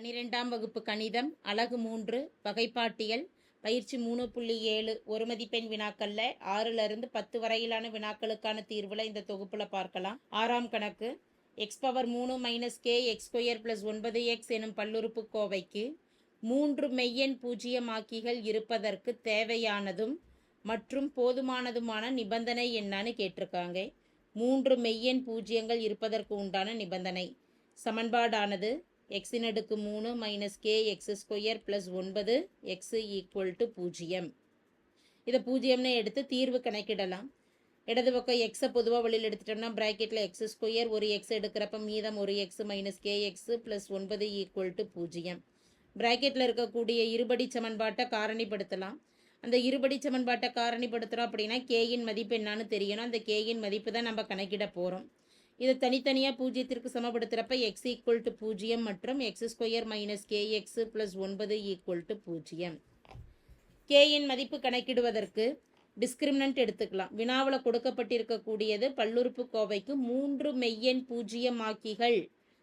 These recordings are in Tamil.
பனிரெண்டாம் வகுப்பு கணிதம் அழகு மூன்று வகைப்பாட்டியல் பயிற்சி மூணு புள்ளி ஏழு ஒரு மதிப்பெண் வினாக்கள்ல ஆறுலருந்து பத்து வரையிலான வினாக்களுக்கான தீர்வுல இந்த தொகுப்புல பார்க்கலாம். ஆறாம் கணக்கு எக்ஸ் பவர் மூணு minus k x square plus ஒன்பது எக்ஸ் எனும் பல்லுறுப்புக்கோவைக்கு மூன்று மெய்யெண் பூஜ்ஜியமாக்கிகள் இருப்பதற்கு தேவையானதும் மற்றும் போதுமானதுமான நிபந்தனை என்னன்னு கேட்டிருக்காங்க. மூன்று மெய்யெண் பூஜ்ஜியங்கள் இருப்பதற்கு உண்டான நிபந்தனை. சமன்பாடானது எக்ஸின் அடுக்கு மூணு minus k x square plus ஒன்பது எக்ஸ் ஈக்குவல் டு பூஜ்ஜியம். இதை பூஜ்ஜியம்னு எடுத்து தீர்வு கணக்கிடலாம். இடது பக்கம் எக்ஸை பொதுவாக வெளியில் எடுத்துட்டோம்னா ப்ராக்கெட்டில் எக்ஸ் ஸ்கொயர் ஒரு எக்ஸ் எடுக்கிறப்ப மீதம் ஒரு x minus k x plus ஒன்பது ஈக்குவல் டு பூஜ்ஜியம். ப்ராக்கெட்டில் இருக்கக்கூடிய இருபடி சமன்பாட்டை காரணிப்படுத்தலாம். அந்த இருபடி சமன்பாட்டை காரணிப்படுத்துகிறோம் அப்படின்னா கேயின் மதிப்பு என்னான்னு தெரியணும். அந்த கேயின் மதிப்பு தான் நம்ம கணக்கிட போகிறோம் இதை தனித்தனியாக பூஜ்ஜியத்திற்கு சமப்படுத்துகிறப்ப எக்ஸ் ஈக்குவல் டு பூஜ்ஜியம் மற்றும் x square minus k x plus ஒன்பது ஈக்குவல் டு பூஜ்ஜியம் கேயின் மதிப்பு கணக்கிடுவதற்கு டிஸ்கிரிமினன்ட் எடுத்துக்கலாம். வினாவில் கொடுக்கப்பட்டிருக்கக்கூடியது பல்லுறுப்பு கோவைக்கு மூன்று மெய்யெண் பூஜ்ஜியமாக்கிகள்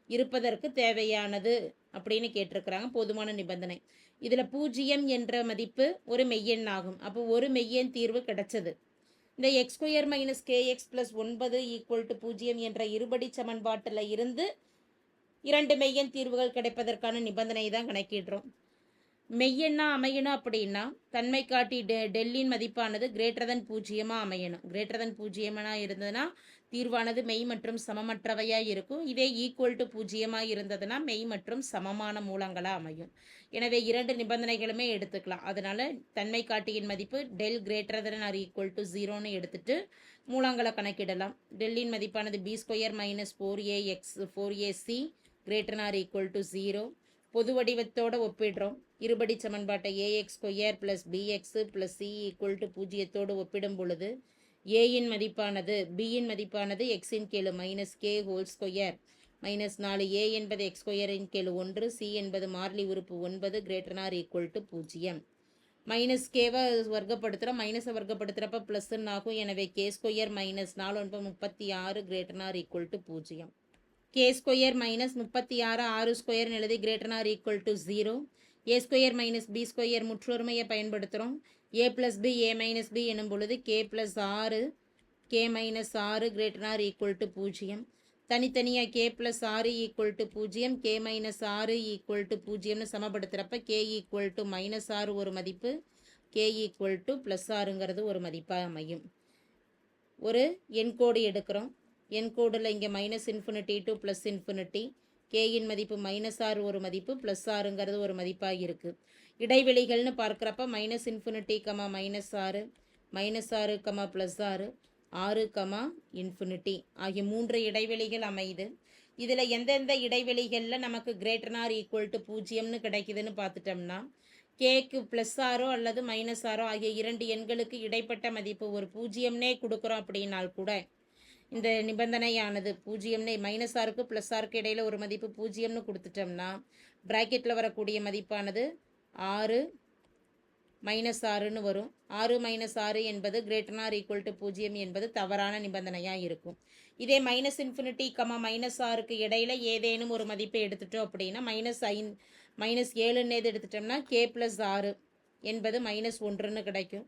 இருப்பதற்கு தேவையானது அப்படின்னு கேட்டிருக்கிறாங்க. போதுமான நிபந்தனை. இதில் பூஜ்ஜியம் என்ற மதிப்பு ஒரு மெய்யெண் ஆகும் அப்போ ஒரு மெய்யெண் தீர்வு கிடைச்சது. இந்த x square minus k x plus ஒன்பது ஈக்குவல் டு பூஜ்ஜியம் என்ற இருபடி சமன்பாட்டில் இருந்து இரண்டு மெய்யன் தீர்வுகள் கிடைப்பதற்கான நிபந்தனை தான் கணக்கிடுறோம். மெய்யெண்ணா அமையணும் அப்படின்னா தன்மை காட்டி டெ டெல்லின் மதிப்பானது கிரேட்டர் தன் பூஜ்ஜியமாக அமையணும். கிரேட்டர் தன் பூஜ்ஜியமாக இருந்ததுன்னா தீர்வானது மெய் மற்றும் சமமற்றவையாக இருக்கும். இதே ஈக்குவல் டு பூஜ்ஜியமாக இருந்ததுன்னா மெய் மற்றும் சமமான மூலங்களாக அமையும். எனவே இரண்டு நிபந்தனைகளுமே எடுத்துக்கலாம். அதனால தன்மை காட்டியின் மதிப்பு del greater than or equal to ஜீரோன்னு எடுத்துட்டு மூலங்களை கணக்கிடலாம். டெல்லின் மதிப்பானது b square minus four a x four a c greater or equal to zero பொது வடிவத்தோடு ஒப்பிடுறோம். இருபடி சமன்பாட்டை a x square plus b x plus c equal to பூஜ்ஜியத்தோடு ஒப்பிடும் பொழுது ஏயின் மதிப்பானது பியின் மதிப்பானது எக்ஸின் கேழு minus k whole square minus நாலு ஏ என்பது எக்ஸ் ஸ்கொயரின் கீழ் ஒன்று சி என்பது மாறிலி உறுப்பு ஒன்பது greater than or equal to பூஜ்ஜியம். மைனஸ் கேவை வர்க்கப்படுத்துகிறோம் மைனஸை வர்க்கப்படுத்துகிறப்ப ப்ளஸ்ன்னு ஆகும் எனவே கே ஸ்கொயர் மைனஸ் நாலு ஒன்பது முப்பத்தி ஆறு greater than or equal to பூஜ்ஜியம். கே ஸ்கொயர் மைனஸ் முப்பத்தி ஆறு ஆறு ஸ்கொயர்னு எழுதி greater or equal to zero a square minus b square முற்றொருமையை பயன்படுத்துகிறோம் a plus b a minus b எனும் பொழுது கே ப்ளஸ் ஆறு கே மைனஸ் ஆறு கிரேட்டர் ஆர் ஈக்குவல் டு பூஜ்ஜியம். தனித்தனியாக கே ப்ளஸ் ஆறு ஈக்குவல் டு பூஜ்ஜியம். கே மைனஸ் ஆறு ஈக்குவல் டு பூஜ்ஜியம்னு சமப்படுத்துகிறப்ப கே ஈக்குவல் டு மைனஸ் ஆறு ஒரு மதிப்பு. கே ஈக்குவல் டு ப்ளஸ் ஆறுங்கிறது ஒரு மதிப்பாக அமையும். ஒரு எண்கோடு எடுக்கிறோம். என் கோடில் இங்கே minus infinity to plus infinity கேயின் மதிப்பு மைனஸ் ஆறு ஒரு மதிப்பு ப்ளஸ் ஆறுங்கிறது ஒரு மதிப்பாக இருக்குது இடைவெளிகள்னு பார்க்குறப்ப மைனஸ் இன்ஃபினிட்டி கமா மைனஸ் ஆறு மைனஸ் ஆறு கமா ப்ளஸ் ஆறு ஆறு கமா இன்ஃபினிட்டி ஆகிய மூன்று இடைவெளிகள் அமையுது. இதில் எந்தெந்த இடைவெளிகளில் நமக்கு கிரேட்டனார் ஈக்குவல் டு பூஜ்ஜியம்னு கிடைக்குதுன்னு பார்த்துட்டோம்னா கேக்கு ப்ளஸ் ஆரோ அல்லது மைனஸ் ஆரோ ஆகிய இரண்டு எண்களுக்கு இடைப்பட்ட மதிப்பு ஒரு பூஜ்ஜியம்னே கொடுக்குறோம் அப்படின்னால் கூட இந்த நிபந்தனையானது பூஜ்ஜியம்னு மைனஸ் ஆருக்கு ப்ளஸ் ஆருக்கு இடையில ஒரு மதிப்பு பூஜ்ஜியம்னு கொடுத்துட்டோம்னா ப்ராக்கெட்டில் வரக்கூடிய மதிப்பானது ஆறு மைனஸ் ஆறுன்னு வரும். ஆறு மைனஸ் ஆறு என்பது கிரேட்டர் ஆர் ஈக்குவல் டு பூஜ்ஜியம் என்பது தவறான நிபந்தனையாக இருக்கும். இதே மைனஸ் இன்ஃபினிட்டி கமா மைனஸ் ஆறுக்கு இடையில ஏதேனும் ஒரு மதிப்பை எடுத்துட்டோம் அப்படின்னா மைனஸ் ஐன் மைனஸ் ஏழுன்னு எது எடுத்துட்டோம்னா கே ப்ளஸ் ஆறு என்பது மைனஸ் ஒன்றுன்னு கிடைக்கும்.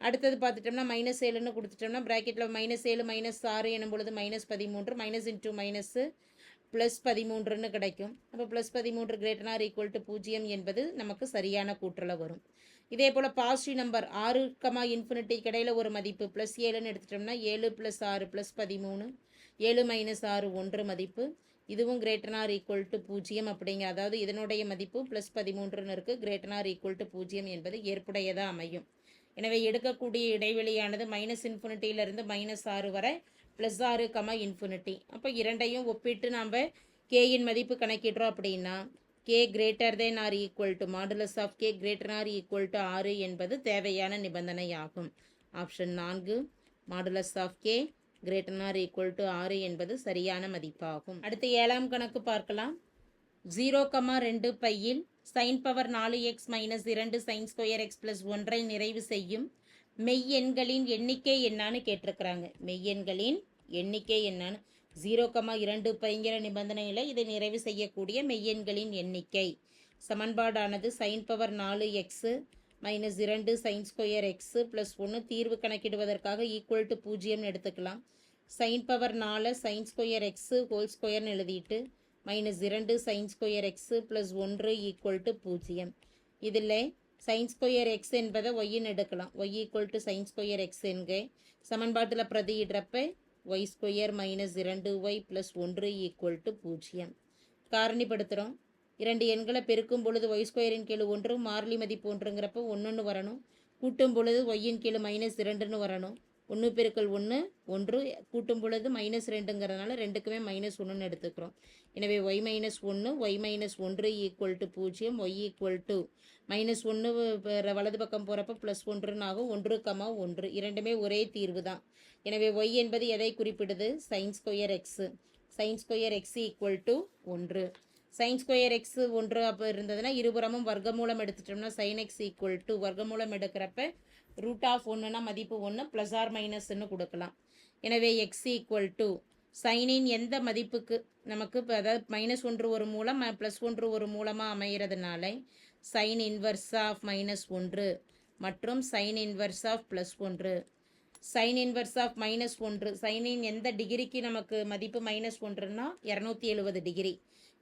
அடுத்தது பார்த்துட்டோம்னா மைனஸ் ஏழுன்னு கொடுத்துட்டோம்னா ப்ராக்கெட்டில் மைனஸ் ஏழு மைனஸ் ஆறு எனும் பொழுது மைனஸ் பதிமூன்று மைனஸ் இன்டூ மைனஸு ப்ளஸ் பதிமூன்றுன்னு கிடைக்கும். அப்போ ப்ளஸ் பதிமூன்று கிரேட்டர் ஆர் ஈக்குவல் டு பூஜ்ஜியம் என்பது நமக்கு சரியான கூற்றலை வரும். இதே போல் பாசிட்டிவ் நம்பர் ஆறு கமா இன்ஃபினிட்டி இடையில ஒரு மதிப்பு ப்ளஸ் ஏழுன்னு எடுத்துட்டோம்னா ஏழு ப்ளஸ் ஆறு ப்ளஸ் பதிமூணு ஏழு மைனஸ் ஆறு ஒன்று மதிப்பு. இதுவும் கிரேட்டர் ஆர் ஈக்குவல் டு பூஜ்ஜியம் அப்படிங்க அதாவது இதனுடைய மதிப்பு ப்ளஸ் பதிமூன்றுன்னு இருக்குது கிரேட்டர் ஆர் ஈக்குவல் டு பூஜ்ஜியம் என்பது ஏற்புடையதாக அமையும். எனவே எடுக்கக்கூடிய இடைவெளியானது மைனஸ் இன்ஃபினிட்டியிலிருந்து மைனஸ் ஆறு வரை ப்ளஸ் ஆறு கமா இன்ஃபினிட்டி அப்போ இரண்டையும் ஒப்பிட்டு நாம் கேயின் மதிப்பு கணக்கிடுறோம் அப்படின்னா k greater than or equal to modulus of k greater or equal to ஆறு என்பது தேவையான நிபந்தனை ஆகும் ஆப்ஷன் நான்கு modulus of k greater or equal to ஆறு என்பது சரியான மதிப்பாகும். அடுத்து ஏழாம் கணக்கு பார்க்கலாம். ஜீரோ கமா ரெண்டு பையில் சைன் பவர் நாலு எக்ஸ் மைனஸ் இரண்டு சைன் ஸ்கொயர் எக்ஸ் ப்ளஸ் ஒன்றை நிறைவு செய்யும் மெய் எண்களின் எண்ணிக்கை என்னான்னு கேட்டிருக்கிறாங்க. மெய் எண்களின் எண்ணிக்கை என்னான்னு? ஜீரோ கமா இரண்டு பைங்கிற நிபந்தனையில் இதை நிறைவு செய்யக்கூடிய மெய்யெண்களின் எண்ணிக்கை. சமன்பாடானது சைன் பவர் நாலு எக்ஸு மைனஸ் இரண்டு சைன் ஸ்கொயர் எக்ஸு ப்ளஸ் ஒன்று தீர்வு கணக்கிடுவதற்காக ஈக்குவல் டு பூஜ்ஜியம்னு எடுத்துக்கலாம். சைன் பவர் நாலு சைன் ஸ்கொயர் எக்ஸு ஹோல் ஸ்கொயர்னு எழுதிட்டு மைனஸ் இரண்டு சைன் ஸ்கொயர் எக்ஸு ப்ளஸ் ஒன்று ஈக்குவல் டு பூஜ்ஜியம். இதில் சைன் ஸ்கொயர் எக்ஸ் என்பதை ஒய்ன்னு எடுக்கலாம். Y equal to sine square x என்க சமன்பாட்டில் பிரதியிடுறப்ப ஒய் ஸ்கொயர் மைனஸ் இரண்டு ஒய் ப்ளஸ் ஒன்று ஈக்குவல் டு பூஜ்ஜியம். காரணிப்படுத்துகிறோம் இரண்டு எண்களை பெருக்கும் பொழுது ஒய் ஸ்கொயரின் கீழ் ஒன்று மாறிலி மதிப்பு ஒன்றுங்கிறப்ப ஒன்றுன்னு வரணும். கூட்டும் பொழுது ஒய்யின் கீழ் மைனஸ் இரண்டுன்னு வரணும். ஒன்று பெருக்கல் ஒன்று ஒன்று கூட்டும் பொழுது மைனஸ் ரெண்டுங்கிறதுனால ரெண்டுக்குமே மைனஸ் ஒன்றுன்னு எடுத்துக்கிறோம். எனவே ஒய் மைனஸ் ஒன்று ஒய் மைனஸ் ஒன்று ஈக்குவல் டு பூஜ்ஜியம் ஒய் ஈக்குவல் டு மைனஸ் ஒன்று வலது பக்கம் போகிறப்ப ப்ளஸ் ஒன்றுன்னு ஆகும். ஒன்று கமா ஒன்று. இரண்டுமே ஒரே தீர்வு தான். எனவே ஒய் என்பது எதை குறிப்பிடுது? Sine square x sine square x equal to ஒன்று. சைன் ஸ்கொயர் எக்ஸ் ஒன்று அப்போ இருந்ததுன்னா இருபுறமும் வர்க்கமூலம் எடுத்துட்டோம்னா சைன் எக்ஸ் ஈக்குவல் டு வர்க்கமூலம் எடுக்கிறப்ப ரூட் ஆஃப் ஒன்றுனா மதிப்பு ஒன்று ப்ளஸ் ஆர் மைனஸ்ன்னு கொடுக்கலாம். எனவே எக்ஸ் ஈக்குவல் டு சைனின் எந்த மதிப்புக்கு நமக்கு இப்போ அதாவது மைனஸ் ஒன்று ஒரு மூலம் ப்ளஸ் ஒன்று ஒரு மூலமாக அமைகிறதுனால சைன் இன்வர்ஸ் ஆஃப் மைனஸ் ஒன்று மற்றும் சைன் இன்வர்ஸ் ஆஃப் ப்ளஸ் ஒன்று. சைன் இன்வர்ஸ் ஆஃப் மைனஸ் ஒன்று சைனின் எந்த டிகிரிக்கு நமக்கு மதிப்பு மைனஸ் ஒன்றுன்னா இரநூத்தி எழுபது டிகிரி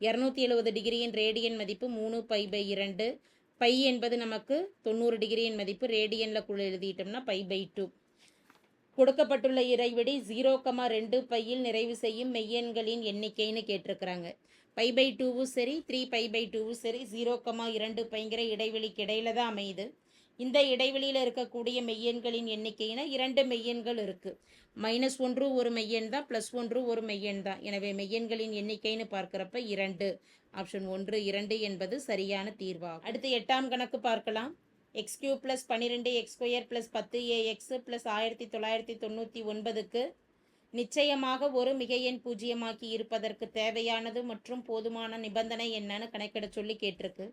இரநூத்தி எழுபது டிகிரியின் ரேடியன் மதிப்பு மூணு பை பை இரண்டு. பை என்பது நமக்கு தொண்ணூறு டிகிரியின் மதிப்பு ரேடியனில் குள்ள எழுதிட்டோம்னா பை பை டூ கொடுக்கப்பட்டுள்ள இறைவெளி ஜீரோ கமா ரெண்டு பையில் நிறைவு செய்யும் மெய்யெண்களின் எண்ணிக்கைன்னு கேட்டிருக்கிறாங்க. பை பை டூவும் சரி த்ரீ பை பை டூவும் சரி ஜீரோ கமா இரண்டு பைங்கிற இடைவெளிக்கு இடையில தான் அமையுது. இந்த இடைவெளியில் இருக்கக்கூடிய மெய்யெண்களின் எண்ணிக்கையின இரண்டு மெய்யெண்கள் இருக்குது மைனஸ் ஒன்று ஒரு மெய்யெண் தான் ப்ளஸ் ஒன்று ஒரு மெய்யெண் தான். எனவே மெய்யெண்களின் எண்ணிக்கைன்னு பார்க்குறப்ப இரண்டு ஆப்ஷன் ஒன்று இரண்டு என்பது சரியான தீர்வாகும். அடுத்து எட்டாம் கணக்கு பார்க்கலாம். எக்ஸ் கியூ ப்ளஸ் பன்னிரெண்டு எக்ஸ் ஸ்கொயர் ப்ளஸ் பத்து ஏ எக்ஸ் ப்ளஸ் ஆயிரத்தி தொள்ளாயிரத்தி தொண்ணூற்றி ஒன்பதுக்கு நிச்சயமாக ஒரு மிக எண் பூஜ்ஜியமாக்கி இருப்பதற்கு தேவையானது மற்றும் போதுமான நிபந்தனை என்னன்னு கணக்கிட சொல்லி கேட்டிருக்கு.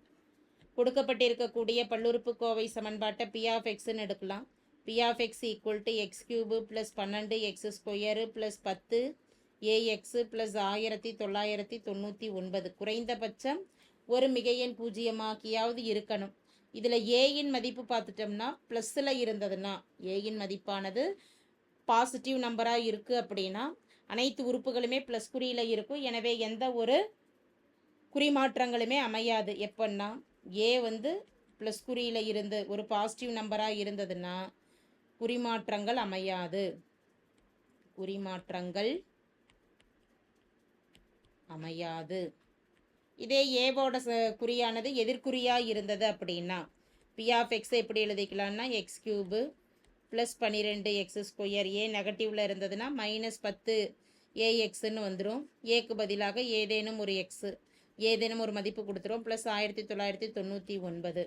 கொடுக்கப்பட்டிருக்கக்கூடிய பல்லுறுப்புக்கோவை சமன்பாட்டை பி ஆஃப் எக்ஸ்ன்னு எடுக்கலாம். P of x equal to x cube plus பன்னெண்டு எக்ஸ் ஸ்கொயரு ப்ளஸ் பத்து ஏஎக்ஸு ப்ளஸ் ஆயிரத்தி தொள்ளாயிரத்தி தொண்ணூற்றி ஒன்பது. குறைந்தபட்சம் ஒரு மிகையன் பூஜ்ஜியமாக்கியாவது இருக்கணும். இதில் ஏயின் மதிப்பு பார்த்துட்டோம்னா ப்ளஸ்ஸில் இருந்ததுன்னா ஏயின் மதிப்பானது பாசிட்டிவ் நம்பராக இருக்குது அப்படின்னா அனைத்து உறுப்புகளுமே ப்ளஸ் குறியில் இருக்கும். எனவே எந்த ஒரு குறிமாற்றங்களுமே அமையாது. எப்போன்னா ஏ வந்து ப்ளஸ் குறியில் இருந்து ஒரு பாசிட்டிவ் நம்பராக இருந்ததுன்னா குறிமாற்றங்கள் அமையாது. குறிமாற்றங்கள் அமையாது. இதே ஏவோட ச குறியானது எதிர்குறியாக இருந்தது அப்படின்னா பி ஆஃப் எக்ஸ் எப்படி எழுதிக்கலாம்னா எக்ஸ் கியூபு ப்ளஸ் பன்னிரெண்டு எக்ஸ் ஸ்கொயர் ஏ நெகட்டிவில் இருந்ததுன்னா மைனஸ் பத்து ஏஎக்ஸ்ன்னு வந்துடும் ஏக்கு பதிலாக ஏதேனும் ஒரு எக்ஸு ஏதேனும் ஒரு மதிப்பு கொடுத்துரும் ப்ளஸ் ஆயிரத்தி தொள்ளாயிரத்தி தொண்ணூற்றி ஒன்பது.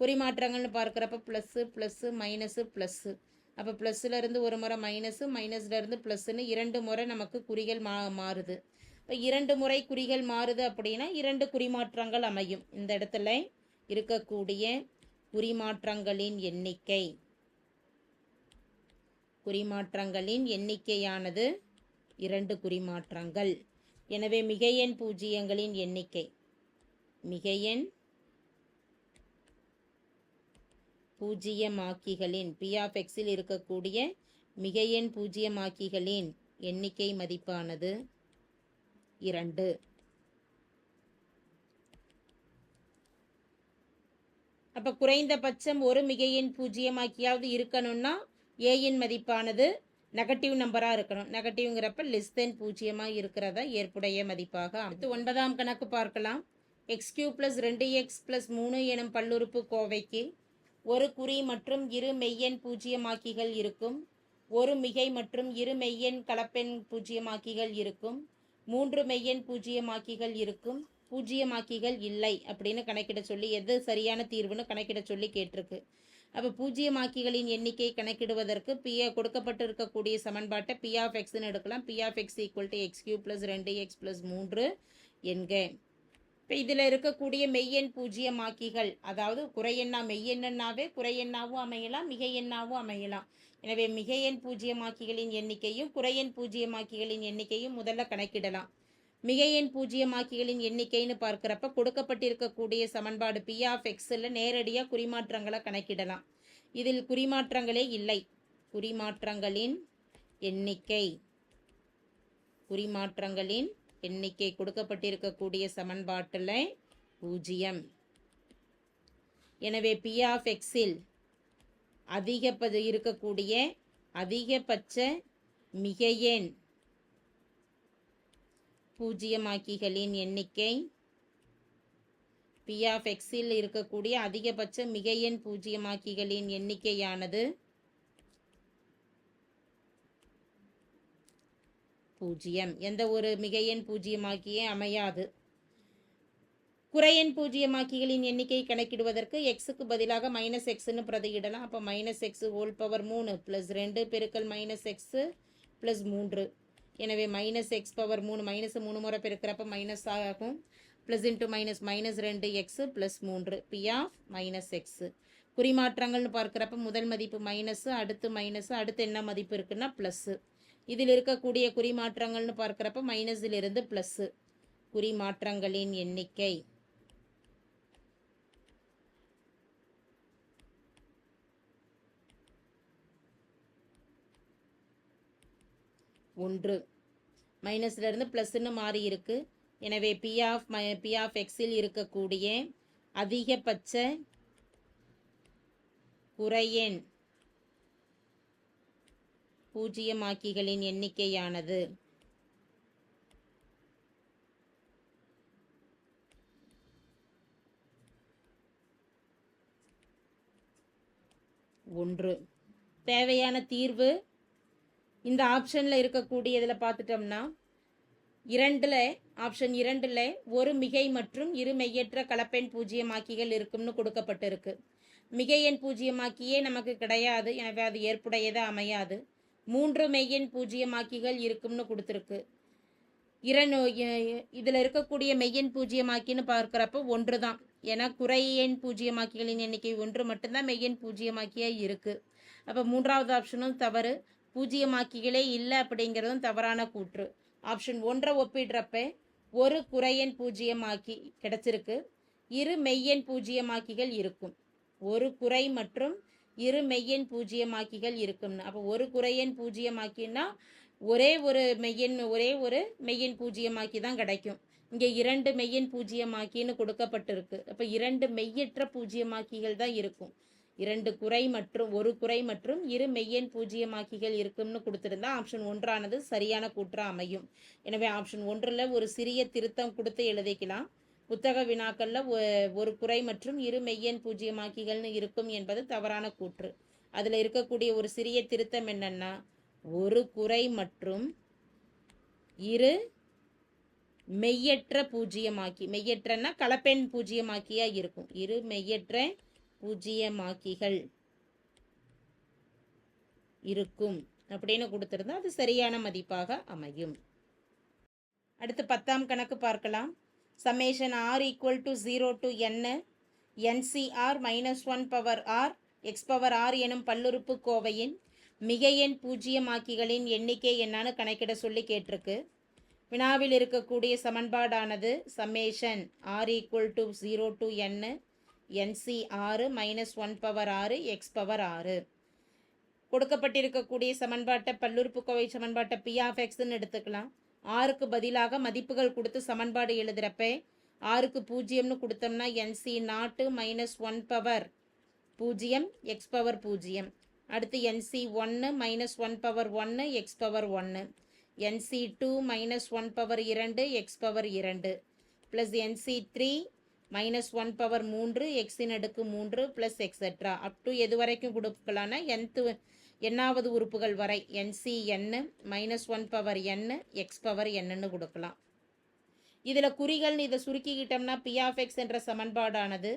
குறிமாற்றங்கள்னு பார்க்குறப்ப ப்ளஸ்ஸு ப்ளஸ்ஸு மைனஸு ப்ளஸ்ஸு அப்போ ப்ளஸ்ஸில் ஒரு முறை மைனஸு மைனஸ்லேருந்து ப்ளஸ்ஸுன்னு இரண்டு முறை நமக்கு குறிகள் மா மாறுது. இப்போ இரண்டு முறை குறிகள் மாறுது அப்படின்னா இரண்டு குறிமாற்றங்கள் அமையும். இந்த இடத்துல இருக்கக்கூடிய குறிமாற்றங்களின் எண்ணிக்கை. குறிமாற்றங்களின் எண்ணிக்கையானது இரண்டு குறிமாற்றங்கள். எனவே மிகையெண் பூஜ்ஜியங்களின் எண்ணிக்கை. மிகையெண் பூஜ்ஜியமாக்கிகளின் பி ஆஃப் எக்ஸில் இருக்கக்கூடிய மிகையெண் பூஜ்ஜியமாக்கிகளின் எண்ணிக்கை மதிப்பானது இரண்டு. அப்போ குறைந்தபட்சம் ஒரு மிகையின் பூஜ்ஜியமாக்கியாவது இருக்கணும்னா ஏயின் மதிப்பானது நெகட்டிவ் நம்பராக இருக்கணும். நெகட்டிவ்ங்கிறப்ப லெஸ் தென் பூஜ்ஜியமாக இருக்கிறத ஏற்புடைய மதிப்பாக அடுத்து ஒன்பதாம் கணக்கு பார்க்கலாம். எக்ஸ் கியூ ப்ளஸ் ரெண்டு எக்ஸ் ப்ளஸ் மூணு எனும் பல்லுறுப்பு கோவைக்கு ஒரு குறி மற்றும் இரு மெய்யெண் பூஜ்ஜியமாக்கிகள் இருக்கும். ஒரு மிகை மற்றும் இரு மெய்யெண் கலப்பெண் பூஜ்ஜியமாக்கிகள் இருக்கும். மூன்று மெய்யெண் பூஜ்ஜியமாக்கிகள் இருக்கும். பூஜ்ஜியமாக்கிகள் இல்லை அப்படின்னு கணக்கிட சொல்லி எது சரியான தீர்வுன்னு கணக்கிட சொல்லி கேட்டிருக்கு. அப்போ பூஜ்ஜியமாக்கிகளின் எண்ணிக்கை கணக்கிடுவதற்கு பி கொடுக்கப்பட்டு இருக்கக்கூடிய சமன்பாட்டை பி ஆஃப் எக்ஸ்னு எடுக்கலாம். P of x equal to x cube plus ரெண்டு எக்ஸ் ப்ளஸ் மூன்று என்க. இப்போ இதில் இருக்கக்கூடிய மெய்யெண் பூஜ்ஜியமாக்கிகள் அதாவது குறையெண்ணா மெய்யெண்ணாவே குறையெண்ணாவும் அமையலாம் மிக எண்ணாவும் அமையலாம். எனவே மிகையெண் பூஜ்ஜியமாக்கிகளின் எண்ணிக்கையும் குறையெண் பூஜ்ஜியமாக்கிகளின் எண்ணிக்கையும் முதல்ல கணக்கிடலாம். மிகையெண் பூஜ்ஜியமாக்கிகளின் எண்ணிக்கைன்னு பார்க்குறப்ப கொடுக்கப்பட்டிருக்கக்கூடிய சமன்பாடு பி ஆஃப் எக்ஸில் நேரடியாக குறிமாற்றங்களை கணக்கிடலாம். இதில் குறிமாற்றங்களே இல்லை. குறிமாற்றங்களின் எண்ணிக்கை. குறிமாற்றங்களின் எண்ணிக்கை கொடுக்கப்பட்டிருக்கக்கூடிய சமன்பாட்டில் பூஜ்ஜியம். எனவே பி ஆஃப் எக்ஸில் அதிகப்பது இருக்கக்கூடிய அதிகபட்ச மிகையெண் பூஜ்ஜியமாக்கிகளின் எண்ணிக்கை. பி ஆஃப் எக்ஸில் இருக்கக்கூடிய அதிகபட்ச மிகையெண் பூஜ்ஜியமாக்கிகளின் எண்ணிக்கையானது பூஜ்ஜியம். எந்த ஒரு மிகையெண் பூஜ்ஜியமாக்கியே அமையாது. குறையெண் பூஜ்ஜியமாக்கிகளின் எண்ணிக்கை கணக்கிடுவதற்கு எக்ஸுக்கு பதிலாக மைனஸ் எக்ஸ்னு பிரதியிடலாம். அப்போ மைனஸ் எக்ஸ் ஹோல் பவர் மூணு ப்ளஸ் ரெண்டு பெருக்கல் மைனஸ் எக்ஸு ப்ளஸ் மூன்று. எனவே மைனஸ் எக்ஸ் பவர் மூணு மைனஸ் மூணு முறை பெருக்கிறப்ப மைனஸ் ஆகும். ப்ளஸ் இன்ட்டு மைனஸ் மைனஸ் ரெண்டு எக்ஸு ப்ளஸ் மூன்று. பி ஆஃப் மைனஸ் எக்ஸு குறிமாற்றங்கள்னு பார்க்குறப்ப முதல் மதிப்பு மைனஸு அடுத்து மைனஸு அடுத்து என்ன மதிப்பு இருக்குன்னா ப்ளஸ்ஸு இதில் இருக்கக்கூடிய குறிமாற்றங்கள்னு பார்க்குறப்ப மைனஸிலிருந்து ப்ளஸ்ஸு குறிமாற்றங்களின் எண்ணிக்கை. ஒன்று. மைனஸ்லேருந்து ப்ளஸ்ன்னு மாறி இருக்கு. எனவே p of my p of எக்ஸில் இருக்கக்கூடிய அதிகபட்ச குறையெண் பூஜ்ஜியமாக்கிகளின் எண்ணிக்கையானது. ஒன்று. தேவையான தீர்வு இந்த ஆப்ஷனில் இருக்கக்கூடியதில் பார்த்துட்டோம்னா இரண்டில் ஆப்ஷன் இரண்டில் ஒரு மிகை மற்றும் இரு மெய்யற்ற கலப்பெண் பூஜ்ஜியமாக்கிகள் இருக்கும்னு கொடுக்கப்பட்டிருக்கு. மிகையெண் பூஜ்ஜியமாக்கியே நமக்கு கிடையாது எனவே அது ஏற்புடையதாக அமையாது. மூன்று மெய்யெண் பூஜ்ஜியமாக்கிகள் இருக்கும்னு கொடுத்துருக்கு. இரண்டு இதில் இருக்கக்கூடிய மெய்யெண் பூஜ்ஜியமாக்கின்னு பார்க்குறப்ப ஒன்று தான். ஏன்னா குறை எண் பூஜ்ஜியமாக்கிகளின் எண்ணிக்கை ஒன்று மட்டும்தான் மெய்யெண் பூஜ்ஜியமாக்கியாக இருக்குது அப்போ மூன்றாவது ஆப்ஷனும் தவறு. பூஜ்ஜியமாக்கிகளே இல்லை அப்படிங்கிறதும் தவறான கூற்று. ஆப்ஷன் ஒன்றை ஒப்பிடுறப்ப ஒரு குறையன் பூஜ்ஜியமாக்கி கிடச்சிருக்கு. இரு மெய்யன் பூஜ்ஜியமாக்கிகள் இருக்கும். ஒரு குறை மற்றும் இரு மெய்யன் பூஜ்ஜியமாக்கிகள் இருக்கும்னு அப்போ ஒரு குறையன் பூஜ்ஜியமாக்கின்னா ஒரே ஒரு மெய்யன் ஒரே ஒரு மெய்யன் பூஜ்ஜியமாக்கி தான் கிடைக்கும். இங்கே இரண்டு மெய்யன் பூஜ்ஜியமாக்கின்னு கொடுக்கப்பட்டிருக்கு. அப்போ இரண்டு மெய்யற்ற பூஜ்ஜியமாக்கிகள் தான் இருக்கும். இரண்டு குறை மற்றும் ஒரு குறை மற்றும் இரு மெய்யெண் பூஜ்ஜியமாக்கிகள் இருக்கும்னு கொடுத்துருந்தா ஆப்ஷன் ஒன்றானது சரியான கூற்றாக அமையும். எனவே ஆப்ஷன் ஒன்றில் ஒரு சிறிய திருத்தம் கொடுத்து எழுதிக்கலாம். புத்தக வினாக்களில் ஒரு குறை மற்றும் இரு மெய்யெண் பூஜ்ஜியமாக்கிகள்னு இருக்கும் என்பது தவறான கூற்று. அதில் இருக்கக்கூடிய ஒரு சிறிய திருத்தம் என்னன்னா ஒரு குறை மற்றும் இரு மெய்யற்ற பூஜ்ஜியமாக்கி மெய்யற்றன்னா கலப்பெண் பூஜ்ஜியமாக்கியா இருக்கும். இரு மெய்யற்ற பூஜ்ஜியமாக்கிகள் இருக்கும் அப்படின்னு கொடுத்துருந்தா அது சரியான மதிப்பாக அமையும். அடுத்து பத்தாம் கணக்கு பார்க்கலாம். Summation r equal to zero to n n C r minus one power r x power r எனும் பல்லுறுப்பு கோவையின் மிக எண் பூஜ்ஜியமாக்கிகளின் எண்ணிக்கை என்னான்னு கணக்கிட சொல்லி கேட்டிருக்கு. வினாவில் இருக்கக்கூடிய சமன்பாடானது summation r equal to zero to n n C ஆறு மைனஸ் ஒன் பவர் ஆறு எக்ஸ் பவர் ஆறு கொடுக்கப்பட்டிருக்கக்கூடிய சமன்பாட்டை பல்லுறுப்புக்கோவை சமன்பாட்டை பி ஆஃப் எக்ஸ்ன்னு எடுத்துக்கலாம். ஆறுக்கு பதிலாக மதிப்புகள் கொடுத்து சமன்பாடு எழுதுகிறப்ப ஆறுக்கு பூஜ்ஜியம்னு கொடுத்தோம்னா n C nought minus one power பூஜ்ஜியம் எக்ஸ் பவர் பூஜ்ஜியம். அடுத்து என்சி ஒன்று மைனஸ் ஒன் பவர் ஒன்று எக்ஸ் பவர் ஒன்று n C two minus one power இரண்டு எக்ஸ் பவர் இரண்டு. Plus n C three minus one power மூன்று எக்ஸின் அடுக்கு மூன்று ப்ளஸ் எக்ஸெட்ரா அப் டு எது வரைக்கும் கொடுக்கலான்னா என்த்து எண்ணாவது உறுப்புகள் வரை n C n minus one power n x power என்னன்னு கொடுக்கலாம். இதில் குறிகள்னு இதை சுருக்கிக்கிட்டோம்னா பி ஆஃப் எக்ஸ் என்ற சமன்பாடானது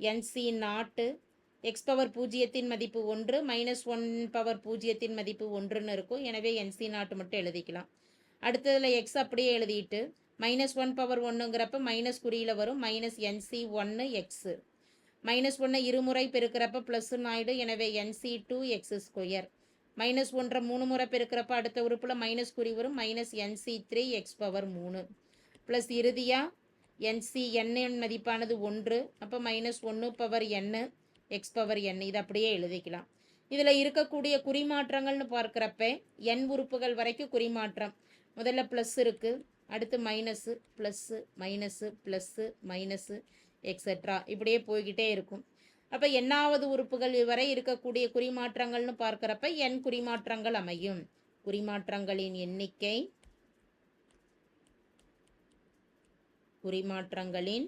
n C nought x power பூஜ்ஜியத்தின் மதிப்பு ஒன்று மைனஸ் ஒன் பவர் பூஜ்ஜியத்தின் மதிப்பு ஒன்றுன்னு இருக்கும். எனவே என்சி நாட்டு மட்டும் எழுதிக்கலாம். அடுத்ததில் எக்ஸ் அப்படியே எழுதிட்டு மைனஸ் ஒன் பவர் ஒன்றுங்கிறப்ப மைனஸ் குறியில் வரும். மைனஸ் என்சி ஒன்று எக்ஸு மைனஸ் ஒன்றை இருமுறை பெருக்கிறப்ப ப்ளஸ்ன்னு ஆகிடும் எனவே n C two x square minus ஒன்றை மூணு முறை பெருக்கிறப்ப அடுத்த உறுப்பில் மைனஸ் குறி வரும். Minus n C three x power மூணு. ப்ளஸ் இறுதியாக என்சி எண்ணின் மதிப்பானது ஒன்று. அப்போ மைனஸ் ஒன்று பவர் எண்ணு எக்ஸ் பவர் என் இது அப்படியே எழுதிக்கலாம். இதில் இருக்கக்கூடிய குறிமாற்றங்கள்னு பார்க்குறப்ப எண் உறுப்புகள் வரைக்கும் குறிமாற்றம். முதல்ல ப்ளஸ் இருக்குது அடுத்து minus plus minus plus minus et cetera இப்படியே போய்கிட்டே இருக்கும். அப்போ எண்ணாவது உறுப்புகள் வரை இருக்கக்கூடிய குறிமாற்றங்கள்னு பார்க்குறப்ப எண் குறிமாற்றங்கள் அமையும். குறிமாற்றங்களின் எண்ணிக்கை குறிமாற்றங்களின்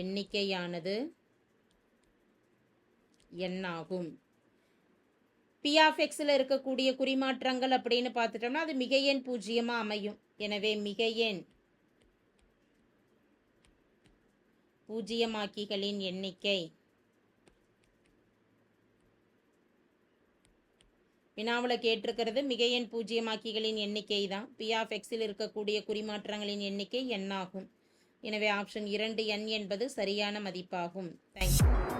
எண்ணிக்கையானது எண்ணாகும் பி ஆஃப் எக்ஸில் இருக்கக்கூடிய குறிமாற்றங்கள் அப்படின்னு பார்த்துட்டோம்னா அது மிக எண் பூஜ்ஜியமாக அமையும். எனவே மிக எண் பூஜ்ஜியமாக்கிகளின் எண்ணிக்கை. வினாவில் கேட்டிருக்கிறது மிக எண் பூஜ்ஜியமாக்கிகளின் எண்ணிக்கை தான். பி ஆஃப் எக்ஸில் இருக்கக்கூடிய குறிமாற்றங்களின் எண்ணிக்கை எண்ணாகும். எனவே ஆப்ஷன் இரண்டு எண் என்பது சரியான மதிப்பாகும். தேங்க்யூ